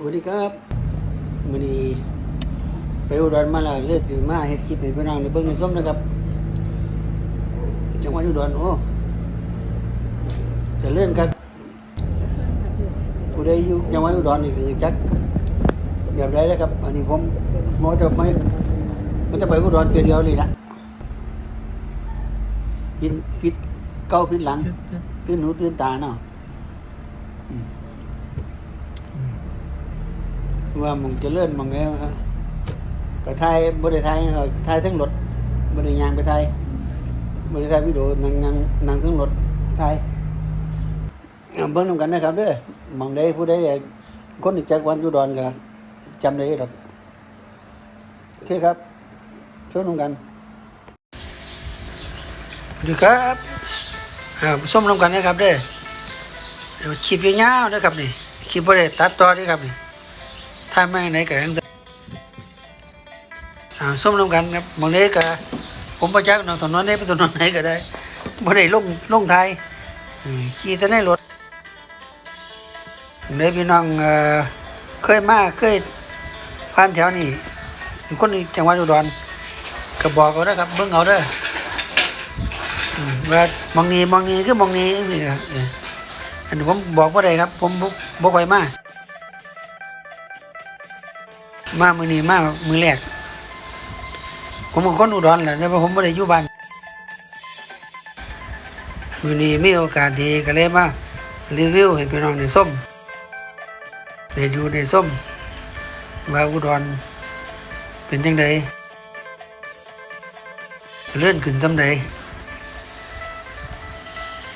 สวัสดีครับมื้อนี้ไปอุดรมาแล้วเลือดถือมาเฮ็ดคลิปให้พี่น้องได้เบิ่งในส้มนะครับจังหวัดอุดรโอ้เจะเลื่อนครับผู้ใดอยู่จังหวัดอุดรนี่คือจักแบบไรนะครับ อันนี้ผมหมอจะไม่มันจะไปอุดรเทียวเดียวเลยนะปิดปิดเก้าปิดหลังตื่นหูตื่นตาเนาะ ว่ามึงจะเลื่อนมึงไงก็ไทยบริไทยเออไทยทั้งรถบริยางไปไทยบริไทยวิดีโอนั่งนังนังทั้งรถไทยเอาเบิ้งนำกันนะครับเด้อมองได้ผู้ใดอยากคนอีกจากวันจุดอนก็จำได้หรอกโอเคครับช่วยนำกันดีครับส้มนำกันนะครับเด้อเดี๋ยวคลิปยาวๆนะครับนี่คลิปบริตัดต่อนี่ครับนี่ ถ้าไม่ไหนก็ยังจะส้มน้ำกันครับบางทีก็ผมประจักษ์นอนถนนนี้ไปถนนไหนก็ได้บ่ได้ลงลงไทยขี่แต่ในรถเด้พี่น้องเคยมาเคยผ่านแถวนี้นคนจังหวัดอุดรก็บอกเอาเด้ครับเบิ่งเอาด้ออืมว่ามองนี้มองนี้คือมองนี้นี่ครับเอออันนี้ผมบอกว่าได้ครับ ผมบ่บ่ค่อยมา มามือนี้มามือแรก ผมเป็นคนอุดรแหละแต่ว่าผมไม่ได้อยู่บ้านมือนี้มีโอกาสดีก็เลยมารีวิวให้พี่น้องในส้มได้ดูในส้มว่าอุดรเป็นยังไงเลื่อนขึ้นจำได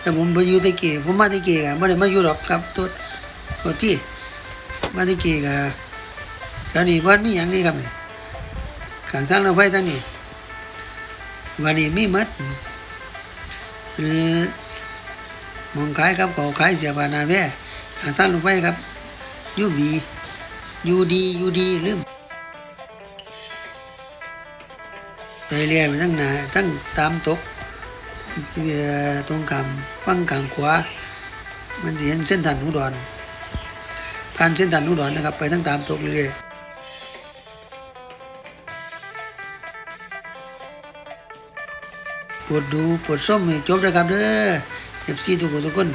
แต่ผมไปอยู่ตะเกียผมมาตะเกียกไม่ได้มาอยู่หรอกครับตัวตัวที่มาตะเกียกัน ตอนนี้วันมีอย่างนี้ครับนี่ข้างทางรถไฟทางนี้วันนี้มีมัดหรือมองขายครับเขาขายเสียบานาแว่ข้างทางรถไฟครับยูบียูดียูดีลืมไปเรียนไปทั้งหนาทั้งตามตกเอ่ตรงกลางฟังกลางขวา มันจะเห็นเส้นทางอุดรการเส้นทางอุดรนะครับ ไปทั้งตามตกเรื่อย ดดูปวดส้มให้จบนะครับเด้อเอฟซีทุกคนทุกคน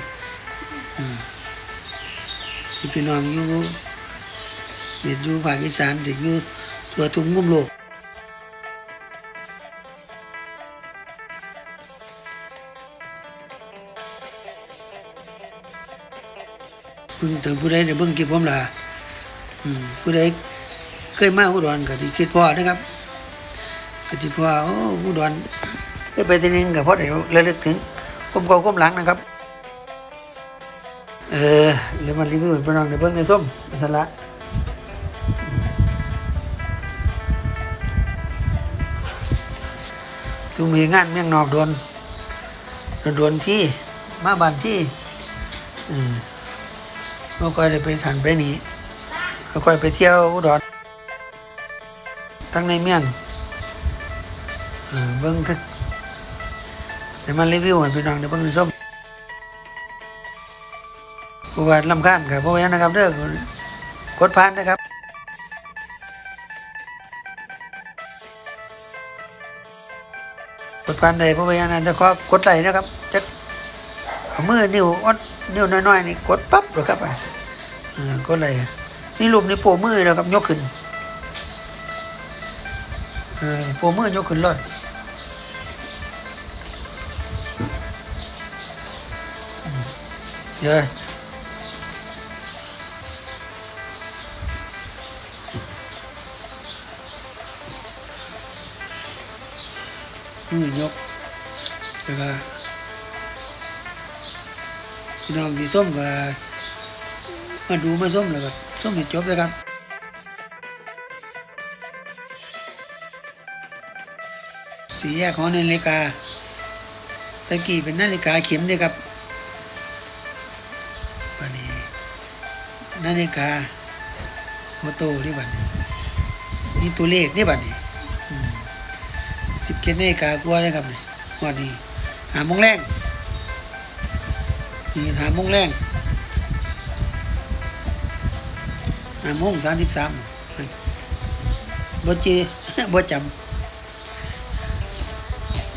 ที่พี่น้องอยู่เด็กอยู่ภาคอีสานเด็กอยู่ทั่วทุกมุมโลกเพิ่งถึงผู้ใดได้เบิ่งคลิปผมล่ะอืมผู้ใดเคยมาอุดรก็ที่คิดพ่อนะครับก็ที่พ่อโอ้อุดร ได้ไปทีนึงกับพ่อเดี๋ยวระลึกถึงก้มเก่าก้มหลังนะครับ เออเดี๋ยวมันรีวิวไปน้องในเบิ้องในส้มสละจูมีงานเมียงนอกโดนโดนที่มาบ้านที่อืมเมื่อก่อนได้ไปทันไปหนีเมื่อก่อนไปเที่ยวอุดรทั้งในเมียงเออเบิ้ง คือเดี๋ยวมารีวิวให้พี่น้องเดี๋ยวเพิ่งส้มกูว่าลำคาญครับเพราะว่านะครับเด้อกดผ่านนะครับกดผ่านได้เพราะว่านั้นจะขอกดไลนะครับจะเอามือนิ้วอดนิ้วน้อยๆนี่กดปั๊บเลยครับอะกดไลนี่รูปนี่โปรมือแล้วครับยกขึ้นโปมือยกขึ้นเลย เยอะมือยกแล้วก็พี่น้องที่ส้มก็มาดูมาส้มแล้วก็ส้มให้จบเลยครับสีแยกของนาฬิกาตะกี้เป็นนาฬิกาเข็มเนี่ยครับ นาฬิกาโอโต้ที่บัดนี้มีตัวเลขนี่บัดนี้สิบเกตนาฬิกากลัวเลยครับนี่วันนี้หาโมงแรงนี่หาโมงแรงหาโมงสามสิบสามบ่จีบ่จำ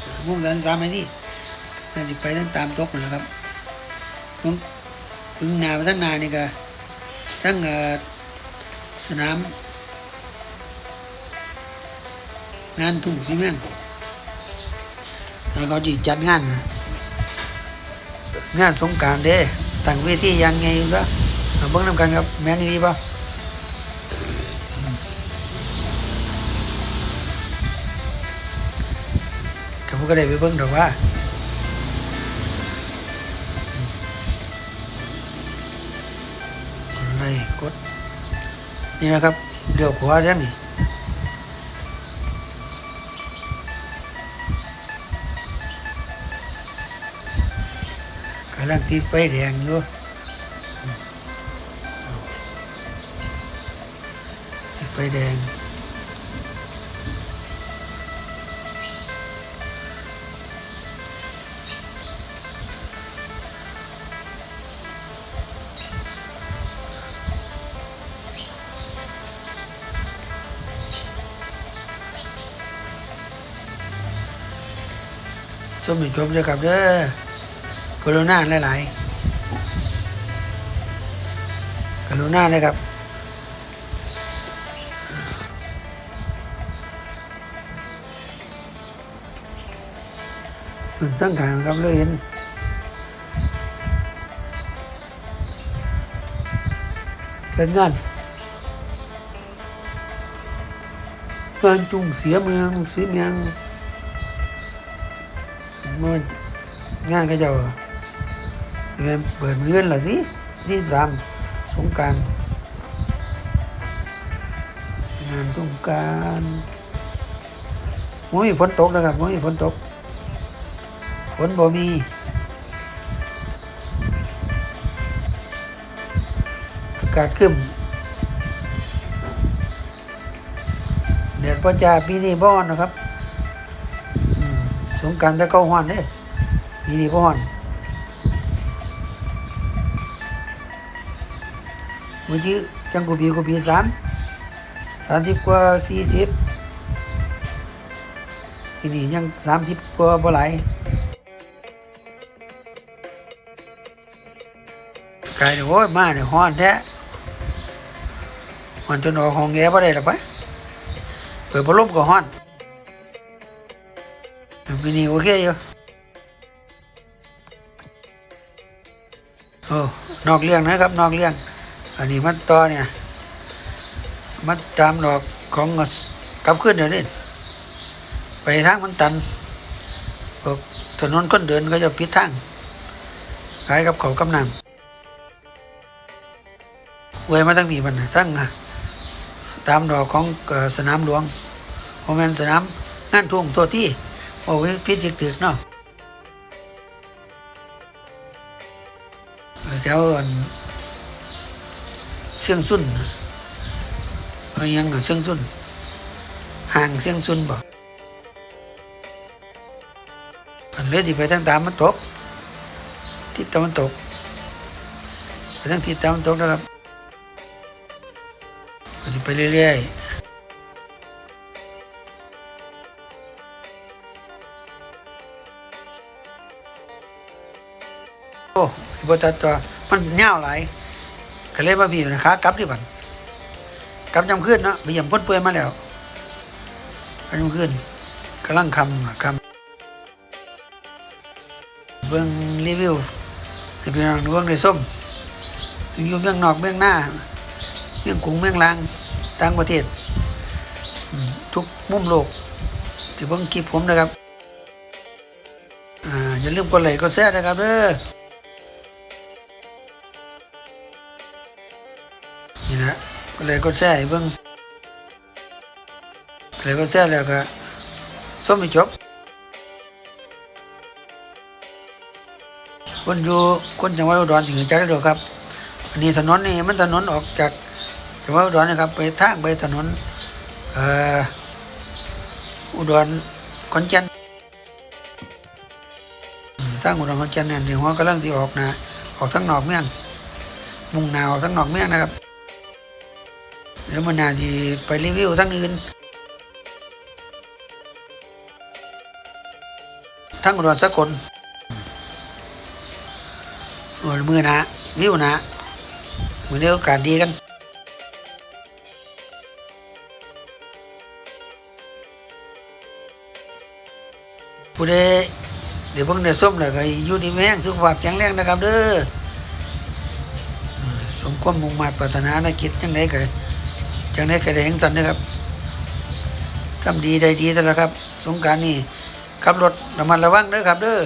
ห้าโมงสามสิบสามไอ้นี่น่าจะไปตั้งตามตกนั่นแหละครับผมพึ่งนาไปทั้งนานี่ก็ ทั้งสนาม งานทุ่งซีเมนต์แล้วเขาจีจัดงาน งานสงการเด้ตั้งเวทียังไงก็เอาเบิ่งนำกันครับ แม่นดีป่ะกับพวกก็ได้ไปเบิ่งดอกว่า กด นี่นะครับเดี๋ยวขวาแล้วนี่กำลังติดไฟแดงอยู่ติดไฟแดง สมจบเลยครับเด้อกรุณาหลายๆกรุณาเลยครับตั้งขางครับเลยเห็นเกิดงานงานจุงเสียเมืองเสียเมือง มันงานก็จะเป็นเปิดเงินละสิที่ทำสงกรารงานสงกรารไม่มีฝนตกนะครับไม่มีฝนตกฝนบ่มีอากาศขึ้นเดือดประจาปีนี้บ้อนนะครับ สงการจะเข้าห้อนเด้ปีนี้พ่อนเมื่อกี้จังกูปีกูปีสามสามสิบกว่าสี่สิบปีนี้ยังสามสิบกว่าบ่ไหลายกายเนี่ยโอ้ยมาเนี่ยฮ้อนแท้ฮ้อนจนออกห้องแอร์บ่ได้หรอกไปเปิดพัดลมก็ฮ้อน ปีนี้โอเคอยู่โอ้นอกเรื่องนะครับ นอกเรื่อง อันนี้มันต่อเนี่ย มันตามดอกของกลับขึ้นเดี๋ยวนี้ไปทางมันตันพวกถนนคนเดินก็จะปิดทางขายกับเขากำนังเวยมาตั้งมีมันนะตั้งอะตามดอกของสนามหลวงโมเมนสนามงานทุ่งตัวที่ โอ้ยพิจิตรตึกเนาะแถวอันเชียงซุนเอายังอะเชียงซุนห่างเชียงซุนบ่อันเลยที่ไปทางตามมันตกทิศตะวันตกไปทางทิศตะวันตกนะครับก็จะไปเรื่อยๆ โอ้ยบ่ตัดตัวมันยาวหลายก็เลยมาบีบนะครับกลับดีกว่อนกลับยำขึ้นเนาะไปยำพ้นเปื่อยมาแล้วไปยำขึ้นกำลังคำนะคำเบื้องรีวิวให้พี่น้องเบื้องในส้มถึงอยู่เบื้องนอกเบื้องหน้าเบื้องกรุงเบื้องลางต่างประเทศ ทุกมุมโลกที่เบื้องคลิปผมนะครับอ่าอย่าลืมกดไลค์กดแชร์นะครับเด้อ เลยก็แช่เบิ่งเลยก็แช่แล้วก็ส้มไม่จบคนอยู่คนจังหวัดอุดรถึงจะได้ดอครับอันนี้ถนนนี่มันถนนออกจากจังหวัดอุดรนะครับไปทางไปถนนอุดรขอนแก่นทางอุดรขอนแก่นเนี่ยเดี๋ยวหัวกำลังสิออกนะออกทั้งนอกเมืองมุ่งหนาออกทั้งนอกเมืองนะครับ เดี๋ยวมันนาที่ไปรีวิวทั้งอื่นทั้งอุดรสกลโอ้มือหนะวิวหนะมือเดียวโอกาสดีกันผู้ใดเดี๋ยวเพิ่งได้ส้มแล้วก็อยู่ดีแม่งสุขภาพแข็งแรงนะครับเด้อสมความมุ่งมั่ปรารถนาในกิจจังไดก็ จังไดก็ได้เห็นสันนะครับทำดีได้ดีแต่ละครับ สงการนี่ขับรถระมัดระวังเด้อครับเด้อ